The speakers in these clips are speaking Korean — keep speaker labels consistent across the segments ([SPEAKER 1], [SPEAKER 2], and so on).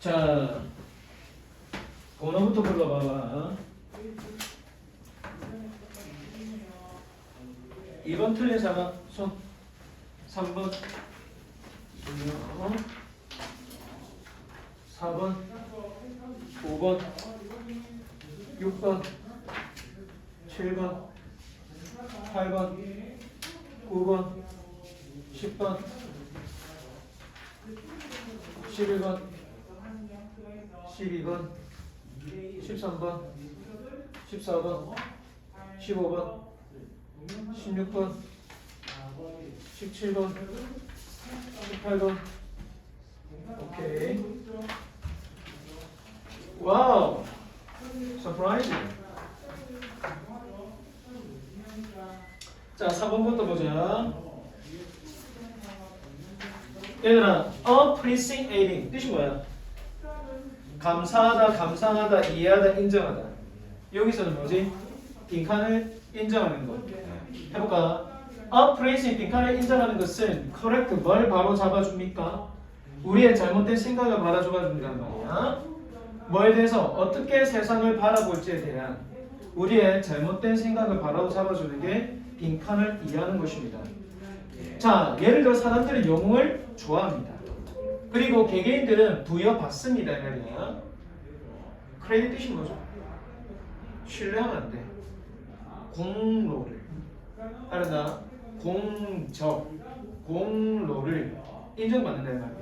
[SPEAKER 1] 자, 번호부터 불러봐봐. 2번 틀린 사람 손. 3번. 4번. 5번. 6번. 7번. 8번. 9번. 10번. 11번. 12번, 13번, 14번, 15번, 16번, 17번, 18번. 오케이. 와우. 서프라이즈. 자, 4번부터 보자. 얘들아, appreciating 뜻이 뭐야? 감사하다, 감상하다, 이해하다, 인정하다. 여기서는 뭐지? 빈칸을 인정하는 거. 해볼까? appraising 빈칸을 인정하는 것은 correct 뭘 바로 잡아줍니까? 우리의 잘못된 생각을 바로 잡아준단 말이야. 뭐에 대해서 어떻게 세상을 바라볼지에 대한 우리의 잘못된 생각을 바로 잡아주는 게 빈칸을 이해하는 것입니다. 자, 예를 들어 사람들은 영웅을 좋아합니다. 그리고 개개인들은 부여받습니다. 크레딧 뜻이 뭐죠? 신뢰하면 안 돼. 공로를 알았나? 공적 공로를 인정받는다 이 말이야.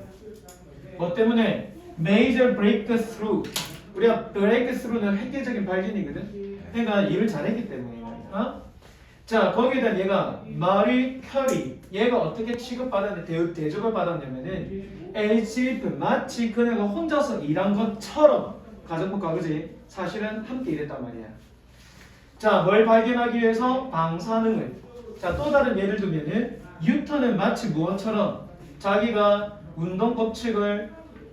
[SPEAKER 1] 뭐 때문에 major breakthrough 우리가 breakthrough는 획기적인 발견이거든. 그러니까 일을 잘했기 때문에. 어? 자 거기에다 얘가 마리 큐리 얘가 어떻게 취급받았냐 대, 대접을 받았냐면은 에이치프 마치 그녀가 혼자서 일한 것처럼 가정부가 그지? 사실은 함께 일했단 말이야. 자 뭘 발견하기 위해서? 방사능을. 자 또 다른 예를 들면은 뉴턴은 마치 무엇처럼 자기가 운동 법칙을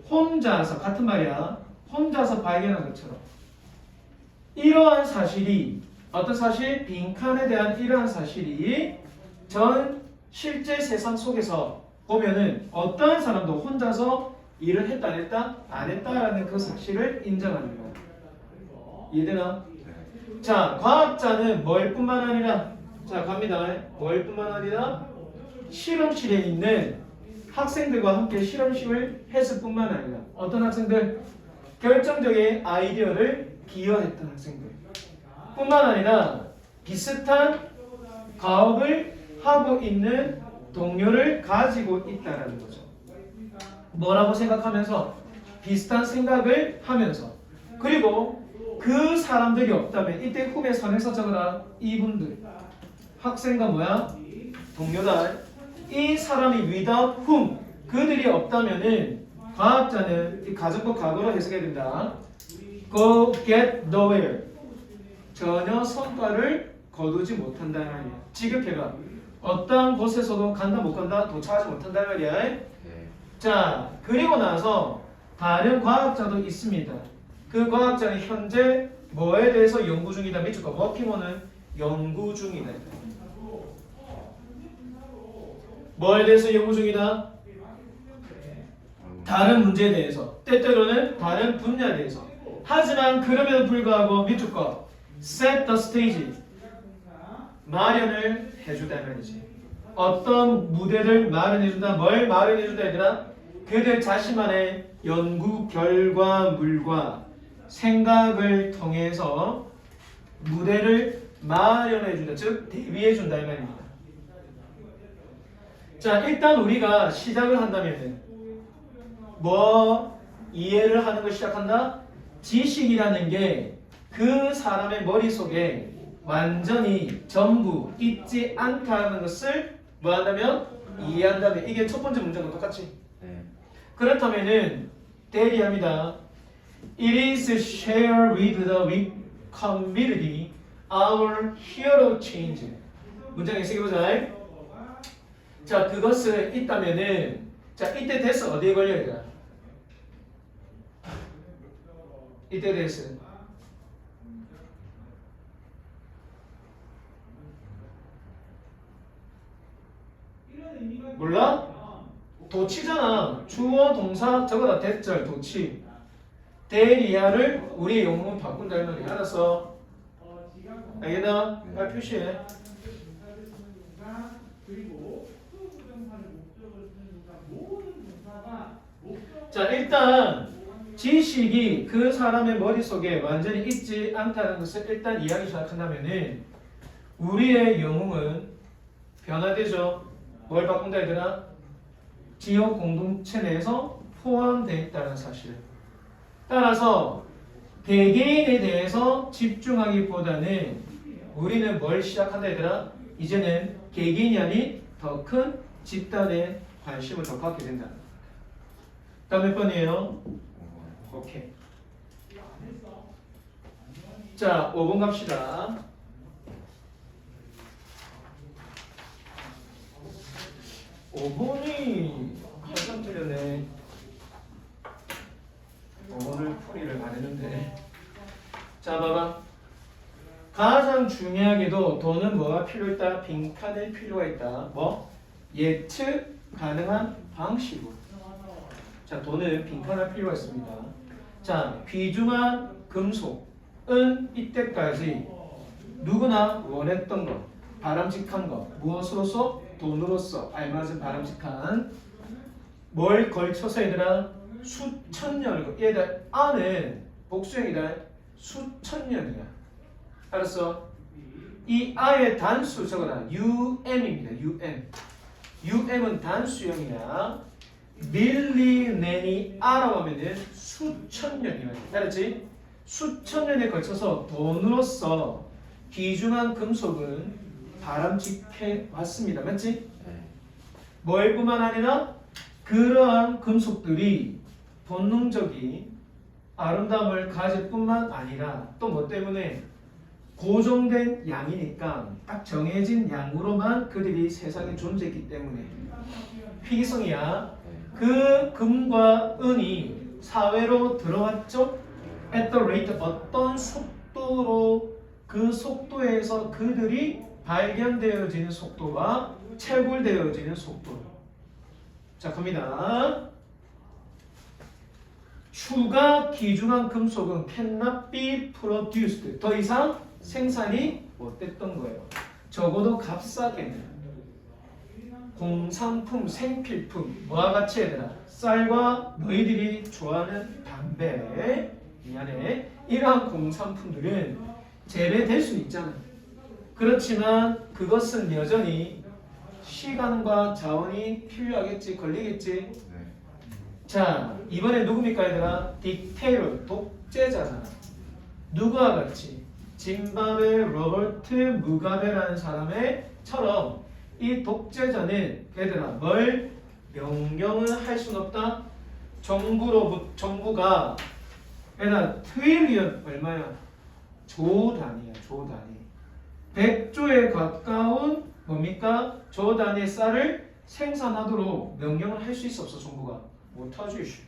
[SPEAKER 1] 혼자서 같은 말이야. 혼자서 발견한 것처럼. 이러한 사실이 어떤 사실? 빈칸에 대한 이러한 사실이 전 실제 세상 속에서 보면은 어떠한 사람도 혼자서 일을 했다 안 했다 안 했다라는 그 사실을 인정하는 거야. 이해되나? 자, 과학자는 뭘 뿐만 아니라 자 갑니다. 뭘 뿐만 아니라 실험실에 있는 학생들과 함께 실험실을 했을 뿐만 아니라 어떤 학생들 결정적인 아이디어를 기여했던 학생들 뿐만 아니라 비슷한 가업을 하고 있는 동료를 가지고 있다라는 거죠. 뭐라고 생각하면서 비슷한 생각을 하면서 그리고 그 사람들이 없다면 이때 후배 선에서 적어라 이분들 학생과 뭐야 동료들 이 사람이 without whom 그들이 없다면은 과학자는 이 가정법 과거로 해석해야 된다. Go get nowhere 전혀 성과를 거두지 못한다는. 지급해가 어떠한 곳에서도 간다 못 간다 도착하지 못한다는 말이야.
[SPEAKER 2] 네.
[SPEAKER 1] 자 그리고 나서 다른 과학자도 있습니다. 그 과학자는 현재 뭐에 대해서 연구 중이다. 밑줄 거 워킹온은 연구 중이다. 뭐에 대해서 연구 중이다? 다른 문제에 대해서 때때로는 다른 분야에 대해서 하지만 그럼에도 불구하고 밑줄 거 set the stage 마련을 해주다 말이지. 어떤 무대를 마련해준다 뭘 마련해준다 얘들아. 그들 자신만의 연구 결과물과 생각을 통해서 무대를 마련해준다 즉 대비해준다 이 말입니다. 자 일단 우리가 시작을 한다면은 뭐 이해를 하는 걸 시작한다? 지식이라는 게 그 사람의 머릿속에 완전히 전부 있지 않다는 것을 뭐 한다면 이해한다면 이게 첫 번째 문제과 똑같이
[SPEAKER 2] 네.
[SPEAKER 1] 그렇다면은 대리합니다. It is share with the community our hero change. 문장 예식해 보자. 자 그것을 있다면은 자 이때 됐어 어디에 걸려야 돼? 이때 됐어. 몰라? 도치잖아. 주어 동사 저거다 대절 도치. 대리아를 우리의 영웅은 바꾼다 이 말이야. 알았어? 알겠나? 빨리 표시해. 자 일단 지식이 그 사람의 머릿속에 완전히 있지 않다는 것을 일단 이야기 시작한다면은 우리의 영웅은 변화되죠. 뭘 바꾼다 얘들아? 지역 공동체 내에서 포함되어 있다는 사실. 따라서 개개인에 대해서 집중하기보다는 우리는 뭘 시작한다 얘들아? 이제는 개개인이 아닌 더 큰 집단에 관심을 더 갖게 된다. 다음 몇 번이에요? 오케이. 자, 5번 갑시다. 5번이 한참 틀렸네. 5번을 풀이를 안 했는데. 자, 봐봐. 가장 중요하게도 돈은 뭐가 필요했다? 빈칸을 필요가 있다. 뭐? 예측 가능한 방식으로. 자, 돈은 빈칸할 필요가 있습니다. 자, 귀중한 금속은 이때까지 누구나 원했던 것, 바람직한 것, 무엇으로서? 돈으로서 알맞은 바람직한 뭘 걸쳐서 얘들아 수천 년을 얘들 아는 복수형이다. 수천 년이야. 알았어? 이 아의 단수 적어라 UM입니다 UM. UM은 단수형이야. 밀리네니 아라고 하면은 수천 년이야. 알았지? 수천 년에 걸쳐서 돈으로서 귀중한 금속은 바람직해 왔습니다. 맞지? 뭘뿐만 아니라 그러한 금속들이 본능적인 아름다움을 가질 뿐만 아니라 또 뭐 때문에 고정된 양이니까 딱 정해진 양으로만 그들이 세상에 존재했기 때문에 희귀성이야. 그 금과 은이 사회로 들어왔죠. at the rate 어떤 속도로 그 속도에서 그들이 발견되어지는 속도와 채굴되어지는 속도. 자, 갑니다. 추가 귀중한 금속은 cannot be produced. 더 이상 생산이 못됐던 거예요. 적어도 값싸게는. 공산품, 생필품, 뭐와 같이 얘들아? 쌀과 너희들이 좋아하는 담배, 미안해. 이러한 공산품들은 재배될 수 있잖아. 그렇지만 그것은 여전히 시간과 자원이 필요하겠지, 걸리겠지. 자, 이번에 누굽니까 얘들아? 딕테이터, 독재자잖아. 누구와 같이? 짐바브웨 로버트 무가베라는 사람의 처럼 이 독재자는 얘들아 뭘 명령을 할 수는 없다. 정부로 정부가 얘들아 트릴리언 얼마야? 조 단위야, 조 단위. 100조에 가까운 뭡니까? 조 단위의 쌀을 생산하도록 명령을 할 수 있어 없어 정부가. 못하죠 이씨.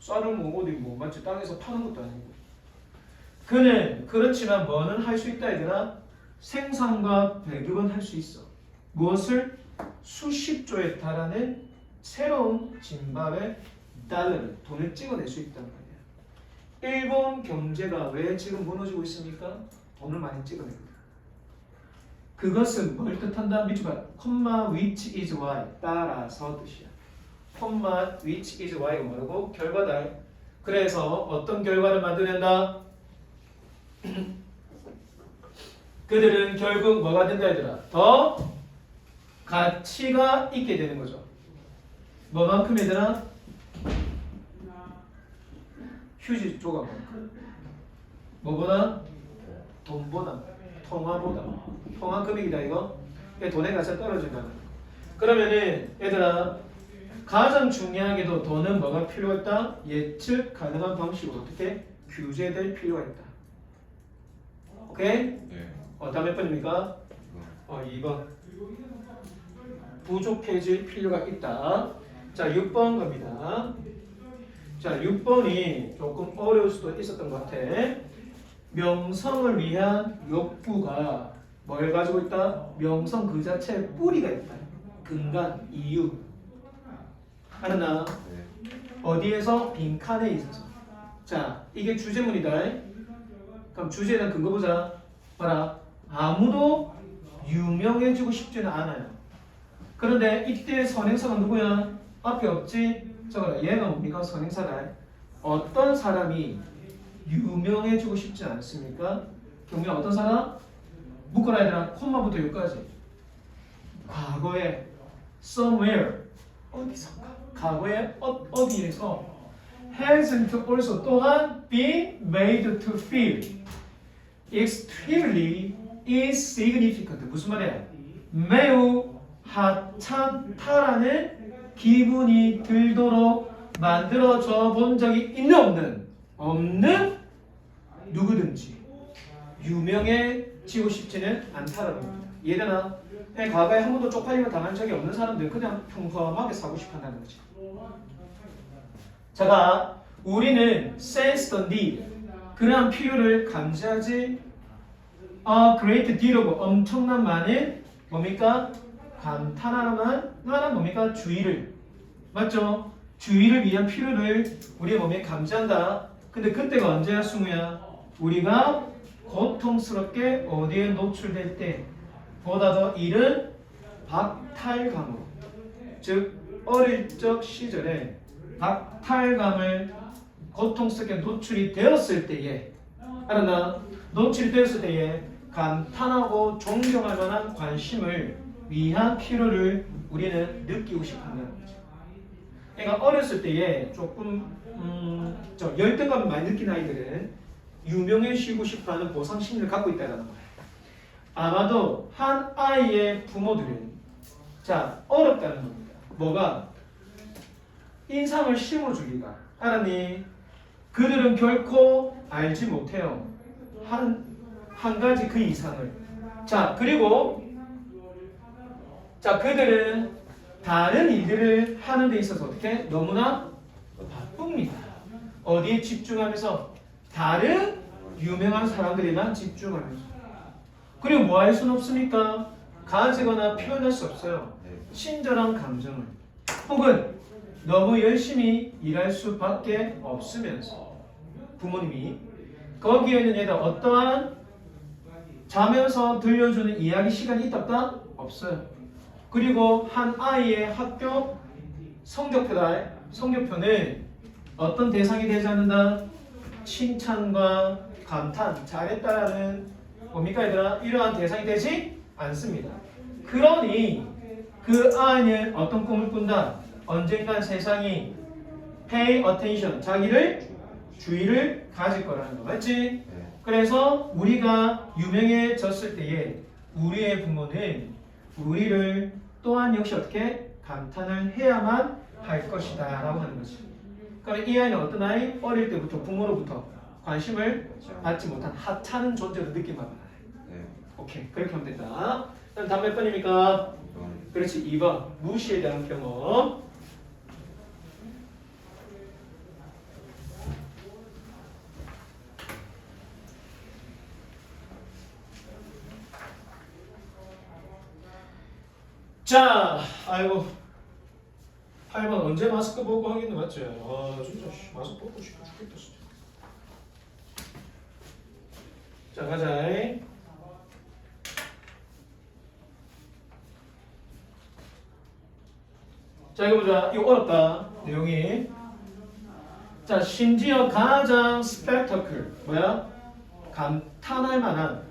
[SPEAKER 1] 쌀을 뭐 어디 뭐 마치 땅에서 파는 것도 아니고. 그는 그렇지만 뭐는 할 수 있다 얘들아. 생산과 배급은 할 수 있어. 무엇을? 수십 조에 달하는 새로운 짐바브웨 달러를 돈을 찍어낼 수 있단 말이야. 일본 경제가 왜 지금 무너지고 있습니까? 돈을 많이 찍어내거든 그것은 뭘 뜻한다? 봐. 콤마 which is y 따라서 뜻이야. 콤마 which is y가 뭐라고? 결과다. 그래서 어떤 결과를 만들어낸다? 그들은 결국 뭐가 된다 얘들아? 더 가치가 있게 되는 거죠. 뭐만큼 얘들아? 휴지 조각만큼. 뭐보다? 돈보다. 통화보다. 통화 금액이다 이거. 돈의 가치가 떨어진다는 거. 그러면은 얘들아 가장 중요하게도 돈은 뭐가 필요했다? 예측 가능한 방식으로 어떻게 규제될 필요가 있다. 오케이? 어, 다음 몇 번입니까? 어, 2번. 부족해질 필요가 있다. 자, 6번 갑니다. 자, 6번이 조금 어려울 수도 있었던 것 같아. 명성을 위한 욕구가 뭘 가지고 있다? 명성 그 자체에 뿌리가 있다. 근간, 이유. 알았나? 어디에서? 빈칸에 있어서. 자, 이게 주제문이다. 그럼 주제에 대한 근거 보자. 봐라. 아무도 유명해지고 싶지는 않아요. 그런데 이때 선행사가 누구야? 앞에 없지? 저거라. 얘가 뭡니까? 선행사다. 어떤 사람이 유명해지고 싶지 않습니까? 경미야 어떤 사람? 묶어라 얘들아. 콤마부터 여기까지. 과거에 somewhere 어디선가 과거에 어, 어디에서 hasn't also 또한 been made to feel extremely insignificant 무슨 말이야? 매우 하찮다라는 기분이 들도록 만들어져 본 적이 있는 없는 없는 누구든지 유명해지고 싶지는 않다라는 겁니다. 그냥 과거에 한 번도 쪽팔림을 당한 적이 없는 사람들 그냥 평범하게 살고 싶어한다는 거지. 자가 우리는 sense the need 그러한 필요를 감지하지 a great deal of 엄청난 많은 뭡니까 감탄하는 하는 뭡니까 주의를 맞죠? 주의를 위한 필요를 우리의 몸에 감지한다. 근데 그때가 언제야 승우야? 우리가 고통스럽게 어디에 노출될 때 보다 더 이른 박탈감으로 즉 어릴 적 시절에 박탈감을 고통스럽게 노출이 되었을 때에 알았나? 노출되었을 때에 감탄하고 존경할 만한 관심을 위한 필요를 우리는 느끼고 싶어한다는 거죠. 그러니까 어렸을 때에 조금 음, 저 열등감을 많이 느낀 아이들은 유명해지고 싶어하는 보상 심리를 갖고 있다는 거예요. 아마도 한 아이의 부모들은 자 어렵다는 겁니다. 뭐가 인상을 심어 주기가 알았니? 그들은 결코 알지 못해요. 한 한 가지 그 이상을. 자 그리고 자 그들은 다른 일들을 하는 데 있어서 어떻게 너무나 바쁩니다. 어디에 집중하면서 다른 유명한 사람들에만 집중하면서 그리고 뭐 할 수는 없습니까? 가지거나 표현할 수 없어요. 친절한 감정을 혹은 너무 열심히 일할 수밖에 없으면서 부모님이 거기에는 얘가 어떠한 자면서 들려주는 이야기 시간이 있다 없다? 없어요. 그리고 한 아이의 학교 성적표다. 성적표는 어떤 대상이 되지 않는다? 칭찬과 감탄, 잘했다라는 뭡니까 얘들아? 이러한 대상이 되지 않습니다. 그러니 그 아이는 어떤 꿈을 꾼다? 언젠간 세상이 pay attention, 자기를 주의를 가질 거라는 거 맞지? 그래서 우리가 유명해졌을 때에 우리의 부모는 우리를 또한 역시 어떻게 감탄을 해야만 할 것이다 라고 하는 거지. 그러니까 이 아이는 어떤 아이? 어릴 때부터 부모로부터 관심을 받지 못한 하찮은 존재로 느끼만 받아요.
[SPEAKER 2] 네.
[SPEAKER 1] 오케이 그렇게 하면 된다. 다음 몇 번입니까? 그렇지 2번 무시에 대한 경험. 자, 아이고 8번 언제 마스크 보고 하겠네 맞지? 아 진짜 씨, 마스크 벗고 싶어 죽겠다 진짜. 자 가자. 자 이거 보자. 이거 어렵다. 내용이. 자 심지어 가장 스펙터클 뭐야? 감탄할 만한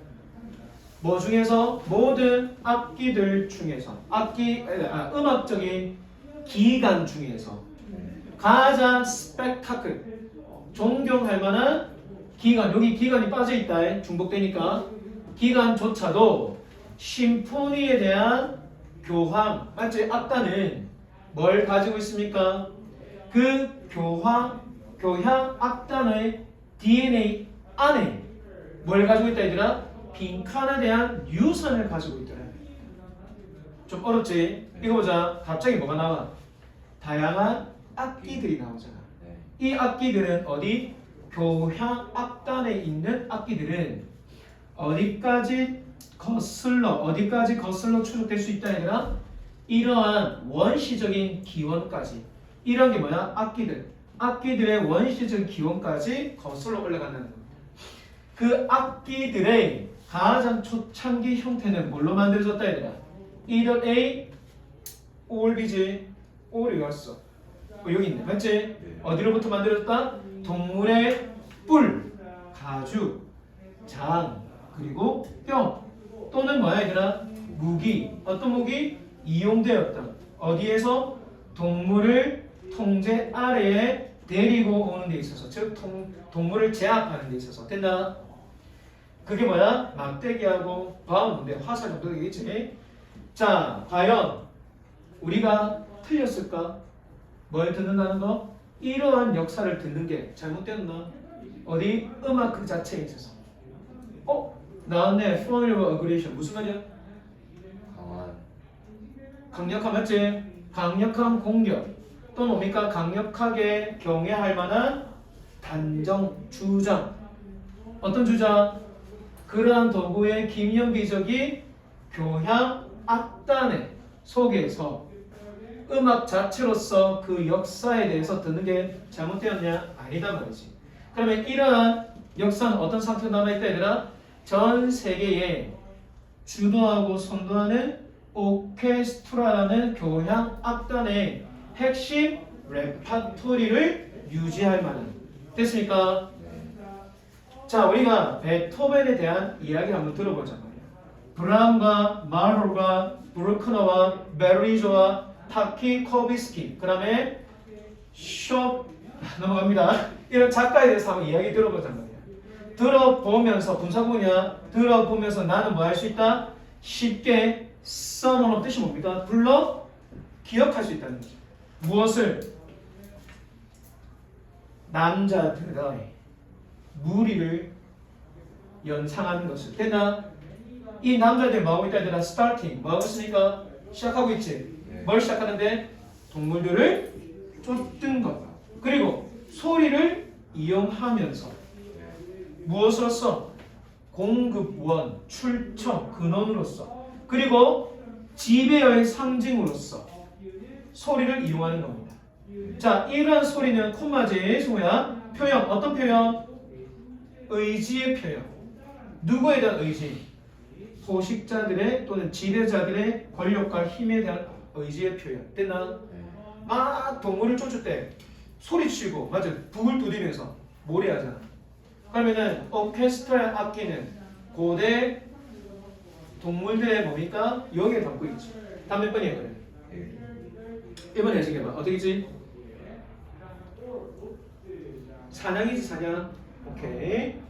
[SPEAKER 1] 뭐 중에서 모든 악기들 중에서 악기 아, 음악적인 기관 중에서 가장 스펙타클 존경할 만한 기관 여기 기관이 빠져 있다 중복되니까 기관조차도 심포니에 대한 교황 맞지 악단은 뭘 가지고 있습니까? 그 교황 교향 악단의 DNA 안에 뭘 가지고 있다 얘들아? 빈칸에 대한 유선을 가지고 있더라. 좀 어렵지? 이거 보자. 갑자기 뭐가 나와? 다양한 악기들이 나오잖아.
[SPEAKER 2] 네.
[SPEAKER 1] 이 악기들은 어디? 교향 악단에 있는 악기들은 어디까지 거슬러 어디까지 거슬러 추적될 수 있다 얘들아? 이러한 원시적인 기원까지 이런 게 뭐야? 악기들 악기들의 원시적 기원까지 거슬러 올라간다는 겁니다. 그 악기들의 가장 초창기 형태는 뭘로 만들어졌다 얘들아? either A or B지 or이었어. 어, 여기 있네. 맞지? 어디로부터 만들어졌다? 동물의 뿔, 가죽, 장, 그리고 뼈 또는 뭐야 얘들아? 무기. 어떤 무기? 이용되었던 어디에서 동물을 통제 아래에 데리고 오는 데 있어서 즉 동, 동물을 제압하는 데 있어서 됐나? 그게 뭐야? 막대기하고 바운데 화살 정도 되겠지? 자, 과연 우리가 틀렸을까? 뭘 듣는다는 거? 이러한 역사를 듣는 게 잘못됐나? 어디? 음악 그 자체에 있어서 어? 나왔네. formidable aggression. 무슨 말이야?
[SPEAKER 2] 강한
[SPEAKER 1] 강력한 맞지? 강력한 공격 또 뭡니까? 강력하게 경외할 만한 단정, 주장 어떤 주장? 그러한 도구의 기념비적이 교향 악단의 속에서 음악 자체로서 그 역사에 대해서 듣는 게 잘못되었냐? 아니다 말이지 그러면 이러한 역사는 어떤 상태로 남아있다 얘들아? 전 세계에 주도하고 선도하는 오케스트라라는 교향 악단의 핵심 레파토리를 유지할 만한 됐습니까? 자 우리가 베토벤에 대한 이야기 한번 들어보자 말이야. 브람과 마르가 브루크너와 베리조와 타키 코비스키 그 다음에 쇼 넘어갑니다. 이런 작가에 대해서 한번 이야기 들어보자 말이야. 들어보면서 분사구냐 들어보면서 나는 뭐 할 수 있다? 쉽게 써놓은 뜻이 뭡니까? 불러 기억할 수 있다는 거죠. 무엇을 남자들의 무리를 연상하는 것을. 됐나? 이 남자들 뭐하고 있다 얘들아 스타팅 뭐하고 있으니까? 시작하고 있지.
[SPEAKER 2] 네.
[SPEAKER 1] 뭘 시작하는데? 동물들을 쫓든 것. 그리고 소리를 이용하면서 무엇으로서 공급원 출처 근원으로서 그리고 지배의 상징으로서 소리를 이용하는 겁니다. 자, 이러한 소리는 콤마제의 소야. 표현 어떤 표현? 의지의 표현. 누구에 대한 의지? 포식자들의 또는 지배자들의 권력과 힘에 대한 의지의 표현. 됐나? 막 동물을 쫓을 때 소리치고 맞아 북을 두드리면서 모래하잖아. 그러면은 오케스트라 악기는 고대 동물들의 뭡니까? 여기에 담고 있지. 다음 몇 번이에요? 그래? 1번 해석해봐. 어떻게지? 사냥이지 사냥. 오케이.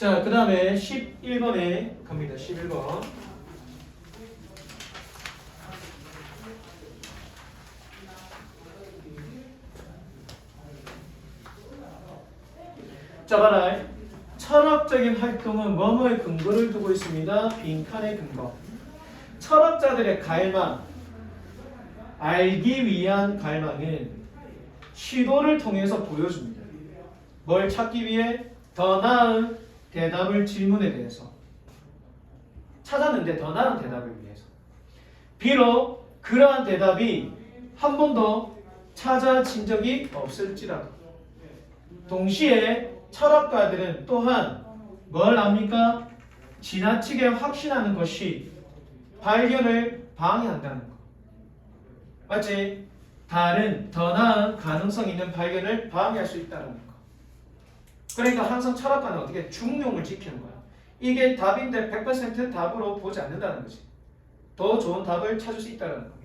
[SPEAKER 1] 자, 그 다음에 11번에 갑니다. 11번. 자, 봐라. 철학적인 활동은 뭐뭐의 근거를 두고 있습니다. 빈칸의 근거. 철학자들의 갈망, 알기 위한 갈망은 시도를 통해서 보여줍니다. 뭘 찾기 위해 더 나은 대답을 질문에 대해서 찾았는데 더 나은 대답을 위해서 비록 그러한 대답이 한 번도 찾아진 적이 없을지라도 동시에 철학가들은 또한 뭘 압니까? 지나치게 확신하는 것이 발견을 방해한다는 것. 맞지? 다른 더 나은 가능성 있는 발견을 방해할 수 있다는 거. 그러니까 항상 철학가는 어떻게 중용을 지키는 거야. 이게 답인데 100% 답으로 보지 않는다는 거지. 더 좋은 답을 찾을 수 있다는 겁니다.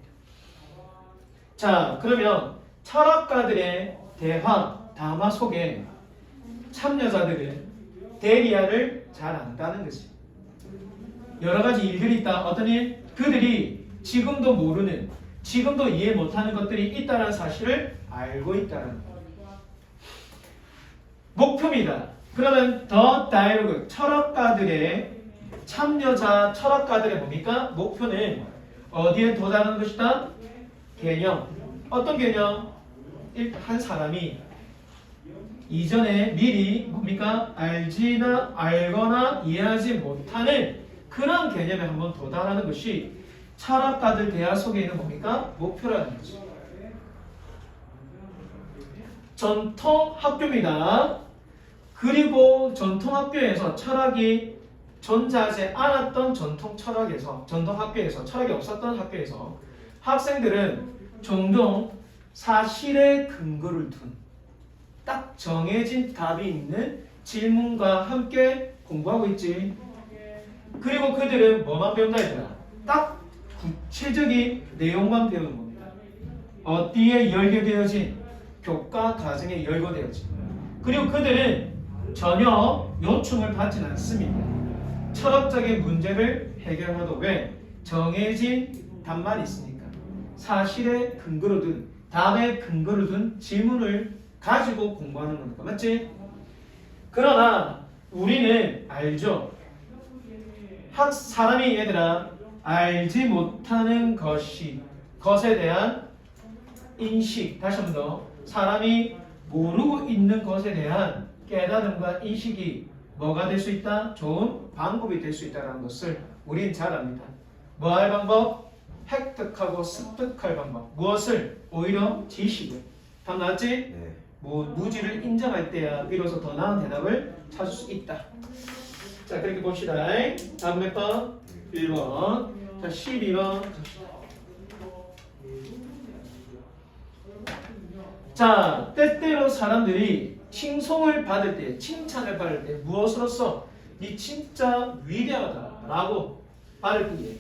[SPEAKER 1] 자, 그러면 철학가들의 대화, 담화 속에 참여자들은 데리아를 잘 안다는 거지. 여러 가지 일들이 있다. 어떤 일? 그들이 지금도 모르는, 지금도 이해 못하는 것들이 있다는 사실을 알고 있다는 거. 목표입니다. 그러면 더 다이로그 철학가들의 참여자 철학가들의 뭡니까? 목표는 어디에 도달하는 것이다? 개념. 어떤 개념? 일- 한 사람이 이전에 미리 뭡니까? 알지나 알거나 이해하지 못하는 그런 개념에 한번 도달하는 것이 철학가들 대화 속에 있는 뭡니까? 목표라는 거죠. 전통 학교입니다. 그리고 전통 학교에서 철학이 존재하지 않았던 전통 철학에서 전통 학교에서 철학이 없었던 학교에서 학생들은 종종 사실에 근거를 둔 딱 정해진 답이 있는 질문과 함께 공부하고 있지. 그리고 그들은 뭐만 배운다 얘들아? 딱 구체적인 내용만 배우는 겁니다. 어디에 열거되어진 교과 과정에 열거되어진. 그리고 그들은 전혀 요청을 받지는 않습니다. 철학적인 문제를 해결하도 왜 정해진 답만 있으니까 사실에 근거로 둔 답에 근거로 둔 질문을 가지고 공부하는 거니까 맞지? 그러나 우리는 알죠. 학 사람이 얘들아 알지 못하는 것이 것에 대한 인식 다시 한번 더 사람이 모르고 있는 것에 대한 깨달음과 인식이 뭐가 될 수 있다? 좋은 방법이 될 수 있다는 것을 우린 잘 압니다. 뭐 할 방법? 획득하고 습득할 방법. 무엇을? 오히려 지식을. 답 나왔지?
[SPEAKER 2] 네.
[SPEAKER 1] 뭐 무지를 인정할 때야 비로소 더 나은 대답을 찾을 수 있다. 자 그렇게 봅시다. 다음 몇 번? 1번. 자 12번. 자 때때로 사람들이 칭송을 받을 때 칭찬을 받을 때 무엇으로써 네 진짜 위대하다라고 받을 때에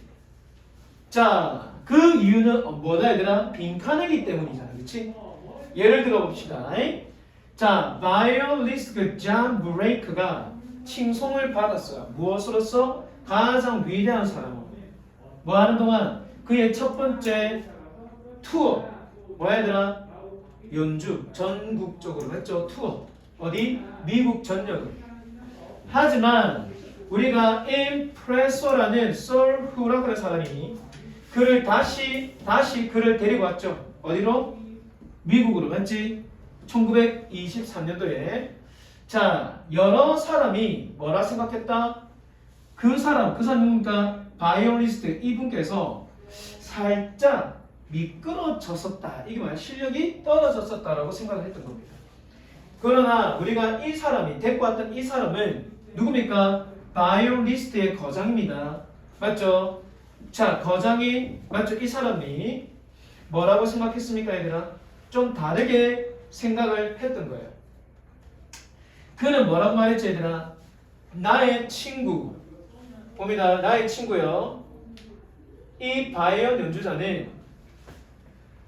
[SPEAKER 1] 자그 이유는 어, 뭐다 얘들아 빈칸이기 때문이잖아 그렇지? 예를 들어 봅시다. 자, 바이올리스트 그존 브레이크가 칭송을 받았어요. 무엇으로서? 가장 위대한 사람으로. 뭐 하는 동안 그의 첫 번째 투어 뭐야 얘들아? 연주 전국적으로 했죠. 투어. 어디? 미국 전역으로. 하지만 우리가 임프레소라는 솔후라고 하는 사람이 그를 다시 다시 그를 데리고 왔죠. 어디로? 미국으로 맞지? 1923년도에 자 여러 사람이 뭐라 생각했다? 그 사람 그 사람 누굽니까? 바이올리스트 이분께서 살짝 미끄러졌었다 이게 말 실력이 떨어졌었다라고 생각을 했던 겁니다. 그러나 우리가 이 사람이 데리고 왔던 이 사람은 누굽니까? 바이올리스트의 거장입니다. 맞죠? 자 거장이 맞죠? 이 사람이 뭐라고 생각했습니까 얘들아? 좀 다르게 생각을 했던 거예요. 그는 뭐라고 말했지 얘들아? 나의 친구 봅니다. 나의 친구요. 이 바이온 연주자는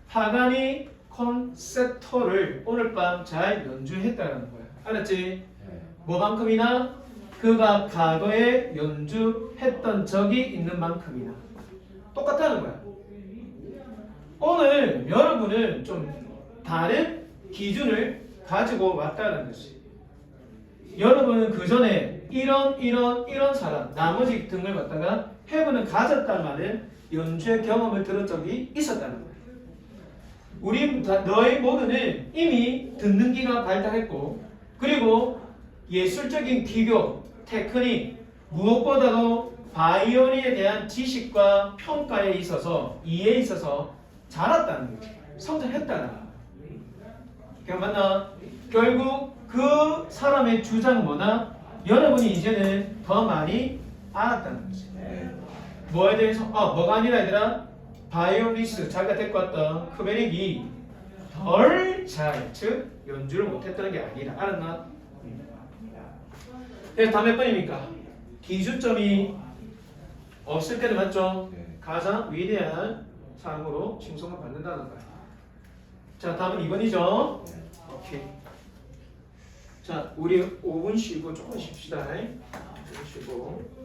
[SPEAKER 1] 파가니 콘세토를 오늘 밤 잘 연주했다는 거야. 알았지?
[SPEAKER 2] 네.
[SPEAKER 1] 뭐만큼이나 그가 과거에 연주했던 적이 있는 만큼이나 똑같다는 거야. 오늘 여러분은 좀 다른 기준을 가지고 왔다는 것이. 여러분은 그 전에 이런 이런 이런 사람 나머지 등을 갖다가 해부는 가졌다는 연주의 경험을 들은 적이 있었다는 거예요. 우리 다- 너희 모두는 이미 듣는 기가 발달했고 그리고 예술적인 기교, 테크닉 무엇보다도 바이오린에 대한 지식과 평가에 있어서 이해에 있어서 자랐다는 거예요. 성장했다는 그냥 맞나? 결국 그 사람의 주장은 뭐나? 여러분이 이제는 더 많이 알았다는 거지.
[SPEAKER 2] 네.
[SPEAKER 1] 뭐에 대해서? 아, 뭐가 아니라 얘들아? 바이올리스 자기가 데리고 왔던 크베릭이 덜 잘, 즉 연주를 못했다는 게 아니라 알았나? 그래서 다몇 번입니까? 기준점이 없을 때는 맞죠?
[SPEAKER 2] 네.
[SPEAKER 1] 가장 위대한 사람으로 칭송을 받는다는 거야. 자, 다음은 2번이죠.
[SPEAKER 2] 네.
[SPEAKER 1] 오케이. 자, 우리 5분 쉬고 조금 쉽시다. 5분 쉬고.